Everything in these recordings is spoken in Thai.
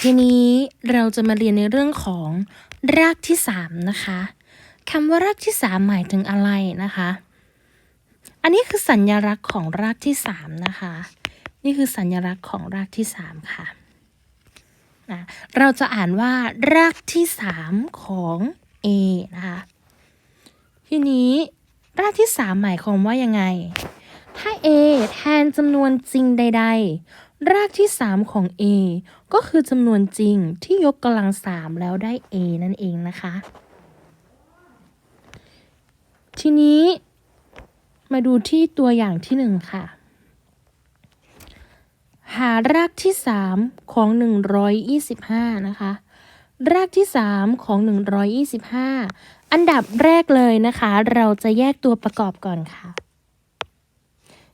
ทีนี้เราจะมาเรียนในเรื่องของรากที่สามนะคะคำว่ารากที่สามหมายถึงอะไรนะคะ อันนี้คือสัญลักษณ์ของรากที่สามนะคะ นี่คือสัญลักษณ์ของรากที่สามค่ะนะเราจะอ่านว่ารากที่สามของ A นะคะ ทีนี้รากที่สามหมายความว่ายังไง ถ้า A แทนจำนวนจริงใด ๆ รากที่ 3 ของ A ก็คือจำนวนจริงที่ยกกำลัง 3 แล้วได้ A นั่นเองนะคะ ทีนี้มาดูที่ตัวอย่างที่ 1 ค่ะ หารากที่ 3 ของ 125 นะคะ รากที่ 3 ของ 125 อันดับแรกเลยนะคะ เราจะแยกตัวประกอบก่อนค่ะ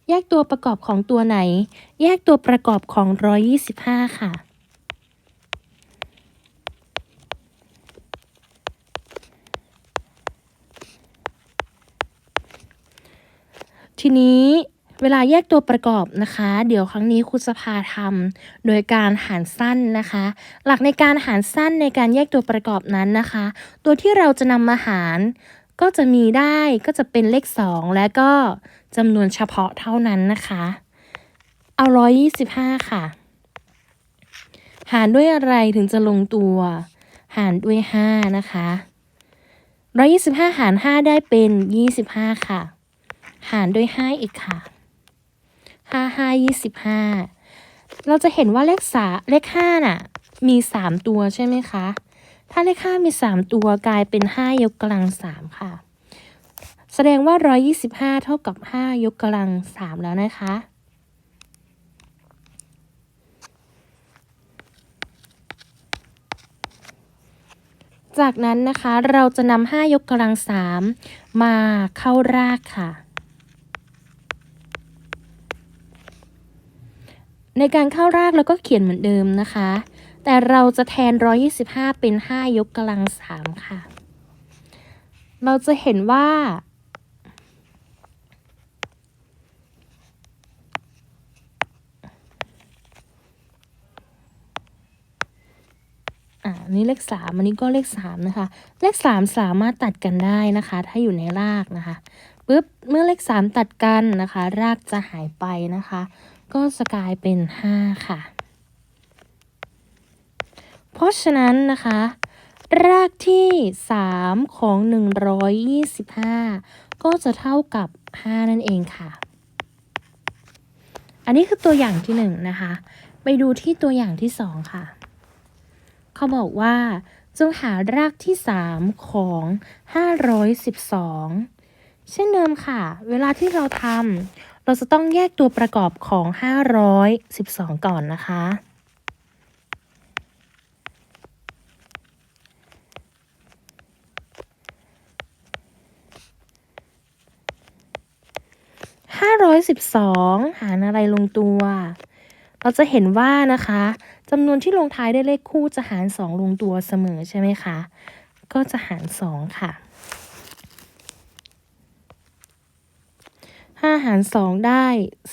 แยกตัวประกอบของตัวไหน แยกตัวประกอบของ 125 ค่ะ ทีนี้เวลาแยกตัวประกอบนะคะ เดี๋ยวครั้งนี้ครูจะพาทำโดยการหารสั้นนะคะ หลักในการหารสั้นในการแยกตัวประกอบนั้นนะคะ ตัวที่เราจะนำมาหาร ก็จะมีได้ก็จะเป็นเลข 2 และก็จำนวนเฉพาะเท่านั้นนะคะ เอา 125 ค่ะ หารด้วยอะไรถึงจะลงตัว หารด้วย 5 นะคะ125 หาร 5 ได้เป็น 25 ค่ะ หารด้วย 5 อีกค่ะ 5 5 25 เราจะเห็นว่าเลขสาเลข5น่ะ มี 3 ตัวใช่ไหมคะ ถ้าเลข5มี 3 ตัวกลายเป็น 5 ยกกำลัง 3 ค่ะ แสดงว่า 125 เท่ากับ 5 ยกกำลัง 3 แล้วนะคะ จากนั้นนะคะเราจะนำ5ยกกำลัง 3 มาเข้ารากค่ะในการเข้ารากเราก็เขียนเหมือนเดิมนะคะ แต่เราจะแทน 125 เป็น 5 ยกกำลัง 3 ค่ะ เราจะเห็นว่า อ่านี่เลขสามอันนี้ก็เลขสามนะคะ เลขสามสามารถตัดกันได้นะคะ ถ้าอยู่ในรากนะคะปุ๊บ เมื่อเลขสามตัดกันนะคะ รากจะหายไปนะคะ ก็จะกลายเป็นห้าค่ะ เพราะฉะนั้นนะคะ รากที่สามของหนึ่งร้อยยี่สิบห้าก็จะเท่ากับห้านั่นเองค่ะ อันนี้คือตัวอย่างที่หนึ่งนะคะ ไปดูที่ตัวอย่างที่สองค่ะ เขาบอกว่าจงหารากที่ 3 ของ 512 เช่นเดิมค่ะ เวลาที่เราทำเราจะต้องแยกตัวประกอบของ 512 ก่อนนะคะ 512 หารอะไรลงตัว เราจะเห็นว่านะคะจำนวนที่ลงท้ายด้วยเลขคู่จะหาร 2 ลงตัวเสมอใช่ไหมคะ ก็จะหาร 2 ค่ะ 5 หาร 2 ได้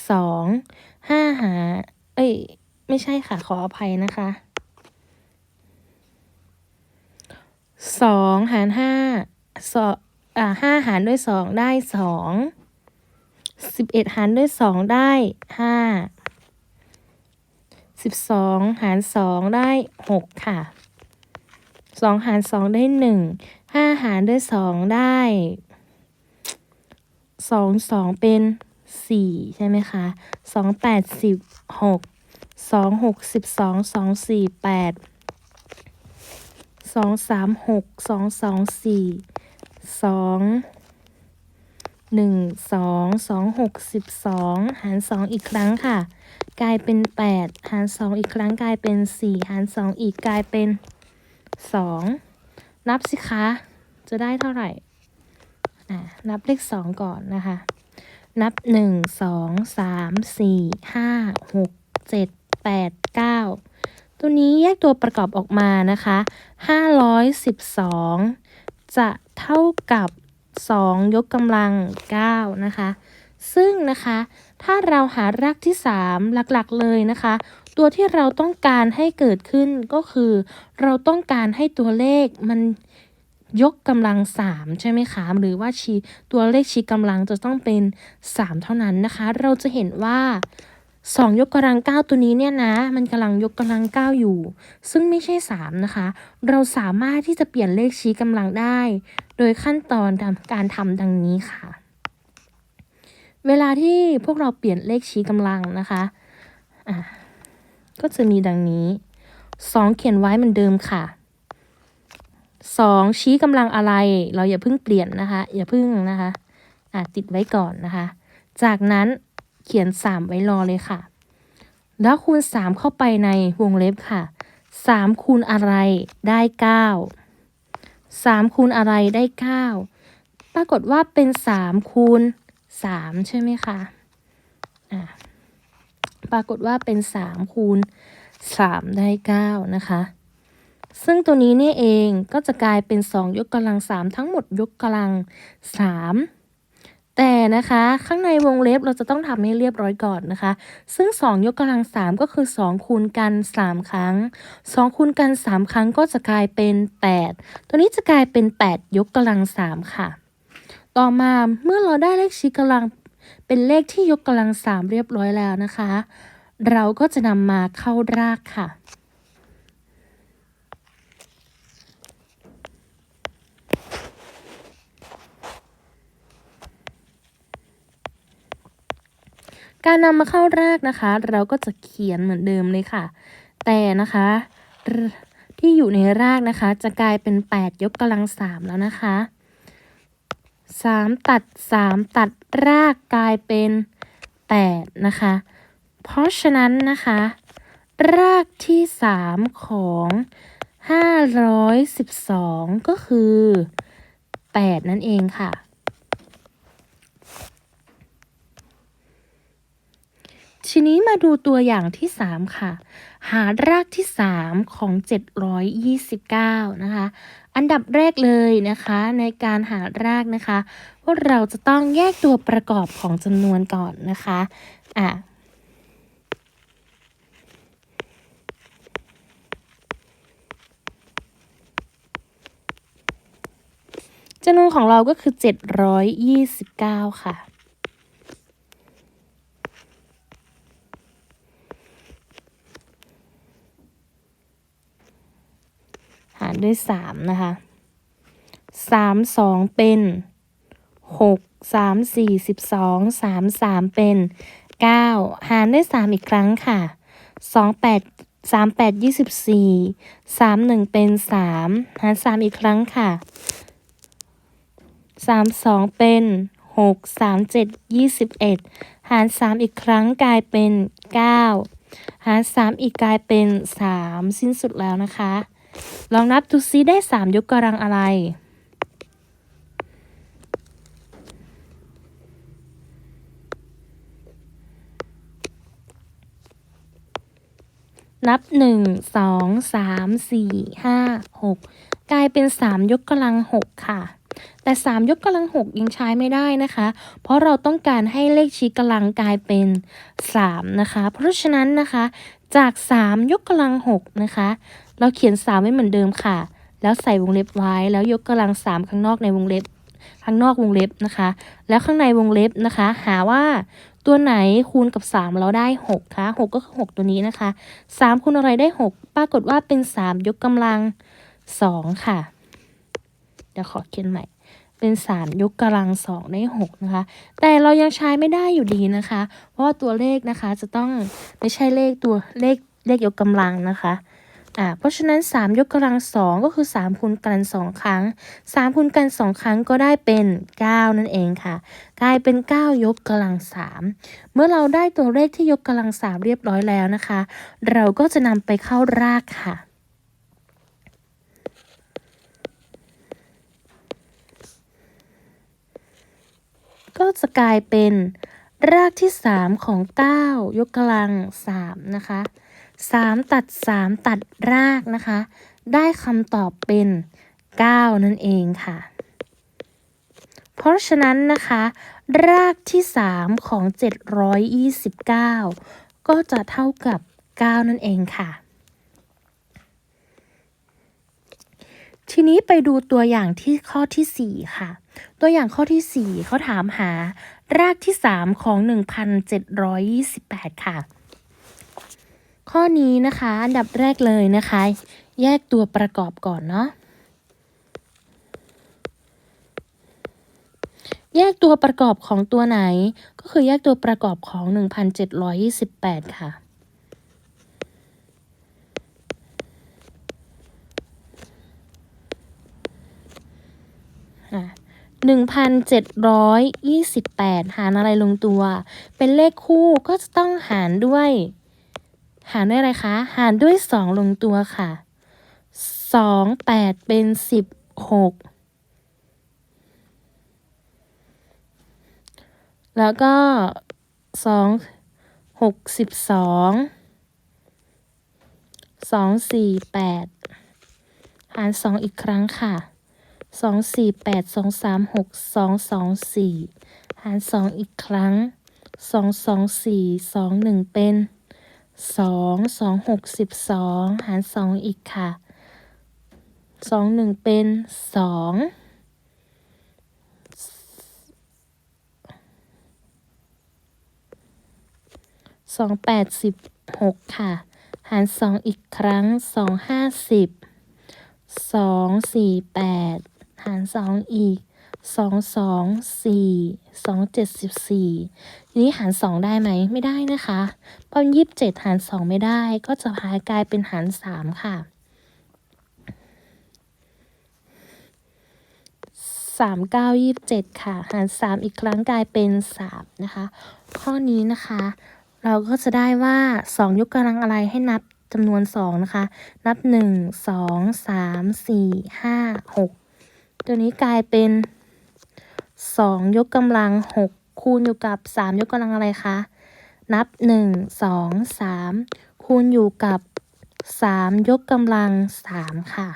2 5 หารเอ้ย ไม่ใช่ค่ะ ขออภัยนะคะ 2 หาร5สออ่า5หารด้วย 2 ได้ 2 11หารด้วย2ได้5 12หาร2ได้6ค่ะ2หาร2ได้1 5หารด้วย2ได้2 2เป็น4ใช่ไหมคะ2 8 10 6 2 6 12 2 4 8 2 3 6 2 2 4 2 1 2 2 6 12 หาร 2 อีกครั้งค่ะ กลายเป็น 8 หาร 2 อีกครั้งกลายเป็น 4 หาร 2 อีกกลายเป็น 2 นับสิคะ จะได้เท่าไหร่ อ่า นับเลข 2 ก่อนนะคะ นับ 1 2 3 4 5 6 7 8 9 ตัวนี้แยกตัวประกอบออกมานะคะ 512 จะเท่ากับ 2 ยกกำลัง 9 นะคะ ซึ่งนะคะ ถ้าเราหารากที่ 3 หลักๆเลยนะคะ ตัวที่เราต้องการให้เกิดขึ้นก็คือ เราต้องการให้ตัวเลขมันยกกำลัง 3 ใช่ไหมคะ หรือว่าชี้ตัวเลขชี้กำลังจะต้องเป็น 3 เท่านั้นนะคะ เราจะเห็นว่า 2 ยกกำลัง 9 ตัวนี้เนี่ยนะ มันกำลังยกกำลัง 9 อยู่ ซึ่งไม่ใช่ 3 นะคะ เราสามารถที่จะเปลี่ยนเลขชี้กำลังได้ โดยขั้นตอนการทำดังนี้ค่ะ เวลาที่พวกเราเปลี่ยนเลขชี้กำลังนะคะะก็จะมีดังนี้ 2 เขียนไว้เหมือนเดิมค่ะ 2 ชี้กำลังอะไร เราอย่าเพิ่งเปลี่ยนนะคะ อย่าเพิ่งนะคะ อะติดไว้ก่อนนะคะ จากนั้น ขียน 3 ไว้รอเลยค่ะ แล้วคูณ 3 เข้าไปในวงเล็บค่ะ 3 คูณอะไรได้ 9 3 คูณอะไรได้ 9 ปรากฏว่าเป็น 3 คูณ 3 ใช่ไหมคะอะปรากฏว่าเป็น 3 คูณ 3 ได้ 9 นะคะ ซึ่งตัวนี้นี่เองก็จะกลายเป็น 2 ยกกำลัง 3 ทั้งหมดยกกำลัง 3 แต่นะคะข้างในวงเล็บเราจะต้องทำให้เรียบร้อยก่อนนะคะ ซึ่ง 2 ยกกำลัง 3 ก็คือ 2 คูณกัน 3 ครั้ง 2 คูณกัน 3 ครั้งก็จะกลายเป็น 8 ตัวนี้จะกลายเป็น 8 ยกกำลัง 3 ค่ะ ต่อมาเมื่อเราได้เลขชี้กำลังเป็นเลขที่ยกกำลัง 3 เรียบร้อยแล้วนะคะ เราก็จะนำมาเข้ารากค่ะ การนำมาเข้ารากนะคะ เราก็จะเขียนเหมือนเดิมเลยค่ะ แต่นะคะ ที่อยู่ในรากนะคะ จะกลายเป็น 8 ยกกำลัง3แล้วนะคะ 3 ตัด 3 ตัดรากกลายเป็น 8 นะคะ เพราะฉะนั้นนะคะ รากที่ 3 ของ 512 ก็คือ 8 นั่นเองค่ะ ทีนี้มาดูตัวอย่างที่ 3 ค่ะ หารากที่ 3 ของ 729 นะคะ อันดับแรกเลยนะคะในการหารากนะคะ พวกเราจะต้องแยกตัวประกอบของจำนวนก่อนนะคะอะจำนวนของเราก็คือ 729 ค่ะ หาร ด้วย3นะคะ3 2เป็น6 3 4 12 3 3เป็น9หารด้วย3อีกครั้งค่ะ2 8 3 8 24 3 1เป็น3หาร3อีกครั้งค่ะ3 2เป็น6 3 7 21หาร3อีกครั้งกลายเป็น9หาร3อีกกลายเป็น3สิ้นสุดแล้วนะคะ ลองนับดูซิได้3ยกกำลังอะไร นับ1 2 3 4 5 6กลายเป็น3ยกกำลัง6ค่ะแต่ 3 ยกกำลัง 6 ยังใช้ไม่ได้นะคะ เพราะเราต้องการให้เลขชี้กำลังกลายเป็น 3 นะคะ เพราะฉะนั้นนะคะ จาก 3 ยกกำลัง 6 นะคะ เราเขียน 3 ไว้เหมือนเดิมค่ะ แล้วใส่วงเล็บไว้ แล้วยกกำลัง 3 ข้างนอกในวงเล็บ ข้างนอกวงเล็บนะคะ แล้วข้างในวงเล็บนะคะ หาว่าตัวไหนคูณกับ 3 เราได้6คะ6 ก็คือ 6 ตัวนี้นะคะ 3 คูณอะไรได้ 6 ปรากฏว่าเป็น 3 ยกกำลัง 2 ค่ะ เดี๋ยวขอเขียนใหม่เป็น 3 ยกกำลัง 2 ได้ 6 นะคะ แต่เรายังใช้ไม่ได้อยู่ดีนะคะ เพราะว่าตัวเลขนะคะจะต้องไม่ใช่เลขตัวเลขเลขยกกำลังนะคะ อ่าเพราะฉะนั้น 3 ยกกำลัง2ก็คือ 3คูณกัน 2 ครั้ง 3คูณกัน 2 ครั้งก็ได้เป็น 9 นั่นเองค่ะ กลายเป็น 9 ยกกำลัง 3 เมื่อเราได้ตัวเลขที่ยกกำลัง 3 เรียบร้อยแล้วนะคะ เราก็จะนำไปเข้ารากค่ะก็จะกลายเป็นรากที่ 3 ของ 9 ยกกำลัง 3 นะคะ 3 ตัด 3 ตัดรากนะคะ ได้คำตอบเป็น 9 นั่นเองค่ะ เพราะฉะนั้นนะคะ รากที่ 3 ของ 729 ก็จะเท่ากับ 9 นั่นเองค่ะ ทีนี้ไปดูตัวอย่างที่ข้อที่ 4 ค่ะ ตัวอย่างข้อที่ 4 เขาถามหารากที่ 3 ของ 1,728 ค่ะ ข้อนี้นะคะอันดับแรกเลยนะคะ แยกตัวประกอบก่อนเนาะแยกตัวประกอบของตัวไหน ก็คือแยกตัวประกอบของ 1,728 ค่ะ หนึ่งพันเจ็ดร้อยยี่สิบแปดหารอะไรลงตัว เป็นเลขคู่ก็จะต้องหารด้วย หารด้วยอะไรคะ หารด้วยสองลงตัวค่ะสองแปดเป็นสิบหกแล้วก็สองหกสิบสองสองสี่แปดหารสองอีกครั้งค่ะสองสี่แปดสองสามหกสองสองสี่หารสองอีกครั้งสองสองสี่สองหนึ่งเป็น สองสองหกสิบสองหารสองอีกค่ะสองหนึ่งเป็นสองสองแปดสิบหกค่ะ หารสองอีกครั้งสองห้าสิบสองสี่แปดหารสองอีก สองสองสี่สองเจ็ดสิบสี่ทีนี้หารสองได้ไหมไม่ได้นะคะเพราะยี่สิบเจ็ดหารสองไม่ได้ก็จะพากลายเป็นหารสามค่ะสามเก้ายี่สิบเจ็ดค่ะ หารสามอีกครั้งกลายเป็นสามนะคะ ข้อนี้นะคะ เราก็จะได้ว่าสองยกกำลังอะไรให้นับจำนวนสองนะคะ นับหนึ่งสองสามสี่ห้าหกตัวนี้กลายเป็น สองยกกำลังหกคูณอยู่กับสามยกกำลังอะไรคะ นับหนึ่งสองสามคูณอยู่กับสามยกกำลังสามค่ะ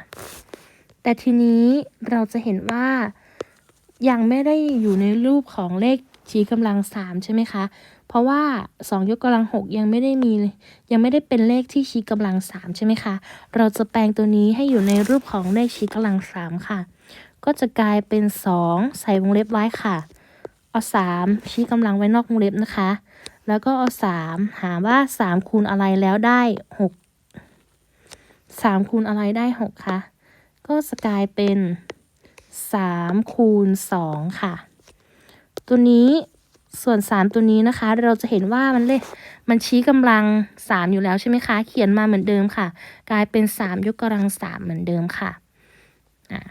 แต่ทีนี้เราจะเห็นว่ายังไม่ได้อยู่ในรูปของเลขชี้กำลังสามใช่ไหมคะ เพราะว่าสองยกกำลังหกยังไม่ได้มียังไม่ได้เป็นเลขที่ชี้กำลังสามใช่ไหมคะ เราจะแปลงตัวนี้ให้อยู่ในรูปของเลขชี้กำลังสามค่ะ ก็จะกลายเป็นสองใส่วงเล็บไว้ค่ะ เอาสามชี้กำลังไว้นอกวงเล็บนะคะ แล้วก็เอาสามหาว่าสามคูณอะไรแล้วได้หกสามคูณอะไรได้หกคะก็จะกลายเป็นสามคูณสองค่ะ ตัวนี้ส่วน 3 ตัวนี้นะคะ เราจะเห็นว่ามันเลขมันชี้กำลัง 3 อยู่แล้วใช่ไหมคะ เขียนมาเหมือนเดิมค่ะ กลายเป็น 3 ยกกำลัง 3 เหมือนเดิมค่ะอ่า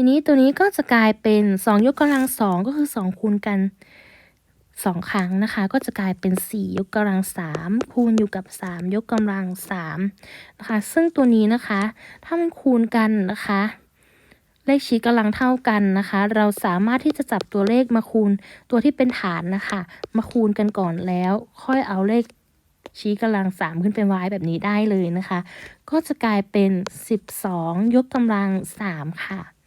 ทีนี้ตัวนี้ก็จะกลายเป็น 2 ยกกำลัง2ก็คือ 2 คูณกัน 2 ครั้งนะคะ ก็จะกลายเป็น 4 ยกกำลัง3คูณอยู่กับ 3 ยกกำลัง3นะคะ ซึ่งตัวนี้นะคะ ถ้ามันคูณกันนะคะ เลขชี้กำลังเท่ากันนะคะ เราสามารถที่จะจับตัวเลขมาคูณตัวที่เป็นฐานนะคะ มาคูณกันก่อนแล้ว ค่อยเอาเลขชี้กำลังสามขึ้นเป็น y แบบนี้ได้เลยนะคะ ก็จะกลายเป็น 12 ยกกำลังสามค่ะ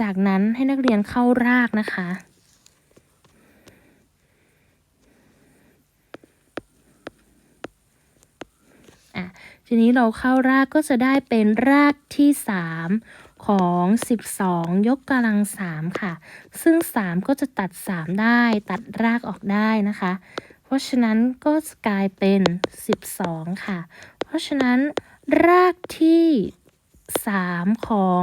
จากนั้นให้นักเรียนเข้ารากนะคะอะทีนี้เราเข้ารากก็จะได้เป็นรากที่ 3 ของ 12 ยกกำลัง 3 ค่ะ ซึ่ง 3 ก็จะตัด 3 ได้ตัดรากออกได้นะคะ เพราะฉะนั้นก็จะกลายเป็น 12 ค่ะ เพราะฉะนั้นรากที่ 3ของ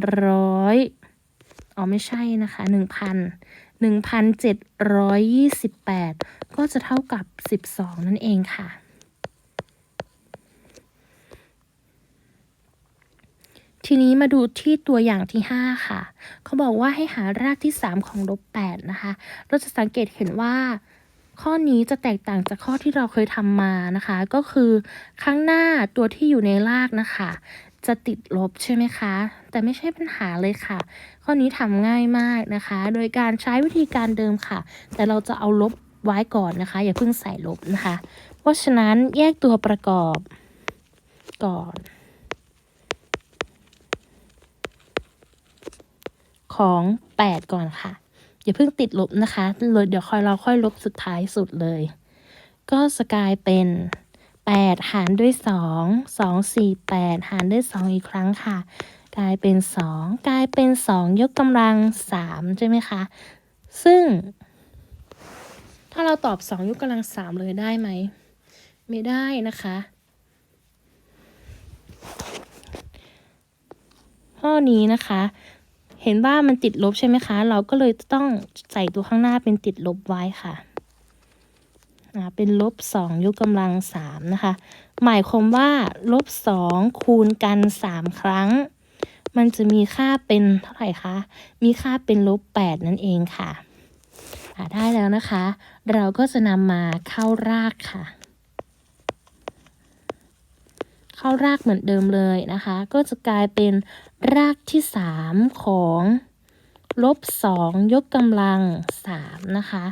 100อ๋อไม่ใช่นะคะ1,000 1,728ก็จะเท่ากับ12นั่นเองค่ะ ทีนี้มาดูที่ตัวอย่างที่5ค่ะ เขาบอกว่าให้หารากที่3ของลบ8นะคะ เราจะสังเกตเห็นว่าข้อนี้จะแตกต่างจากข้อที่เราเคยทำมานะคะ ก็คือข้างหน้าตัวที่อยู่ในรากนะคะ จะติดลบใช่ไหมคะ แต่ไม่ใช่ปัญหาเลยค่ะ ข้อนี้ทำง่ายมากนะคะ โดยการใช้วิธีการเดิมค่ะ แต่เราจะเอาลบไว้ก่อนนะคะ อย่าเพิ่งใส่ลบนะคะ เพราะฉะนั้นแยกตัวประกอบก่อน ของ 8 ก่อนค่ะ อย่าเพิ่งติดลบนะคะ เดี๋ยวค่อยเราค่อยลบสุดท้ายสุดเลย ก็จะกลายเป็น 8 หารด้วย 2 2 4 8 หารด้วย 2 อีกครั้งค่ะ กลายเป็น 2 กลายเป็น 2 ยกกำลัง 3 ใช่ไหมคะ ซึ่ง ถ้าเราตอบ 2 ยกกำลัง 3 เลยได้ไหม ไม่ได้นะคะ ข้อนี้นะคะเห็นว่ามันติดลบใช่ไหมคะ เราก็เลยต้องใส่ตัวข้างหน้าเป็นติดลบไว้ค่ะ เป็นลบสองยกกำลังสามนะคะ หมายความว่าลบสองคูณกันสามครั้ง มันจะมีค่าเป็นเท่าไหร่คะ มีค่าเป็นลบแปดนั่นเองค่ะได้แล้วนะคะ เราก็จะนำมาเข้ารากค่ะ เข้ารากเหมือนเดิมเลยนะคะ ก็จะกลายเป็นรากที่สามของลบสองยกกำลังสามนะคะ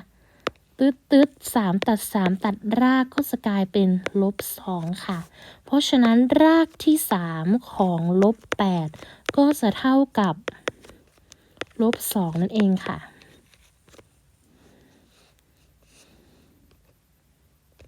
ตึ๊ดตืดสามตัดสามตัดรากก็จะกลายเป็นลบสองค่ะ เพราะฉะนั้นรากที่สามของลบแปดก็จะเท่ากับลบสองนั่นเองค่ะ